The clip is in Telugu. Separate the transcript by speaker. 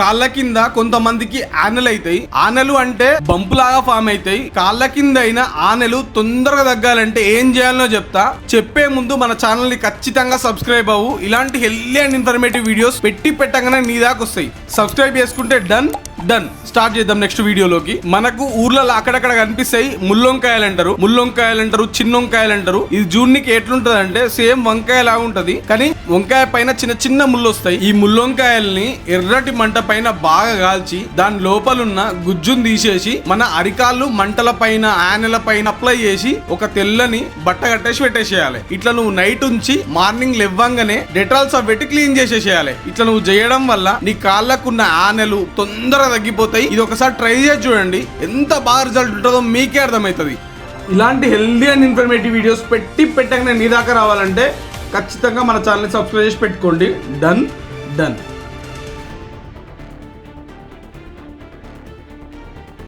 Speaker 1: కాళ్ళ కింద కొంతమందికి ఆనెలు అవుతాయి ఆనెలు అంటే బంపులాగా ఫామ్ అవుతాయి కాళ్ళ కింద అయిన ఆనెలు తొందరగా తగ్గాలంటే ఏం చేయాలనో చెప్తా. చెప్పే ముందు మన ఛానల్ని ఖచ్చితంగా సబ్స్క్రైబ్ అవ్వు. ఇలాంటి హెల్దీ అండ్ ఇన్ఫర్మేటివ్ వీడియోస్ పెట్టి పెట్టగానే నీ దాకా వస్తాయి. సబ్స్క్రైబ్ చేసుకుంటే డన్. డన్ స్టార్ట్ చేద్దాం నెక్స్ట్ వీడియోలోకి. మనకు ఊర్లలో అక్కడక్కడ కనిపిస్తాయి ముల్లొంకాయలు అంటారు. ముల్లొంకాయలు అంటారు చిన్నొంకాయలు అంటారు. ఇది జూన్నికి ఎట్లుంటది అంటే సేమ్ వంకాయ లాగా ఉంటది. కానీ వంకాయ పైన చిన్న చిన్న ముళ్ళు వస్తాయి ఈ ముల్లొంకాయల్ని ఎర్రటి మంట పైన బాగా కాల్చి దాని లోపలున్న గుజ్జును తీసేసి మన అరికాళ్ళు మంటల పైన ఆనెల పైన అప్లై చేసి ఒక తెల్లని బట్ట కట్టేసి పెట్టేసేయాలి. ఇట్లా నువ్వు నైట్ ఉంచి మార్నింగ్ లెవ్వంగానే డెటాల్స్ అవి పెట్టి క్లీన్ చేసేసేయాలి. ఇట్లా నువ్వు చేయడం వల్ల నీ కాళ్ళకున్న ఆనెలు తొందరగా తగ్గిపోతాయి. ఇది ఒకసారి ట్రై చేసి చూడండి. ఎంత బాగా రిజల్ట్ ఉంటుందో మీకే అర్థమవుతుంది. ఇలాంటి హెల్దీ అండ్ ఇన్ఫర్మేటివ్ వీడియోస్ పెట్టి పెట్టగానే నీ దాకా రావాలంటే ఖచ్చితంగా మన ఛానల్ని సబ్స్క్రైబ్ చేసి పెట్టుకోండి. Done done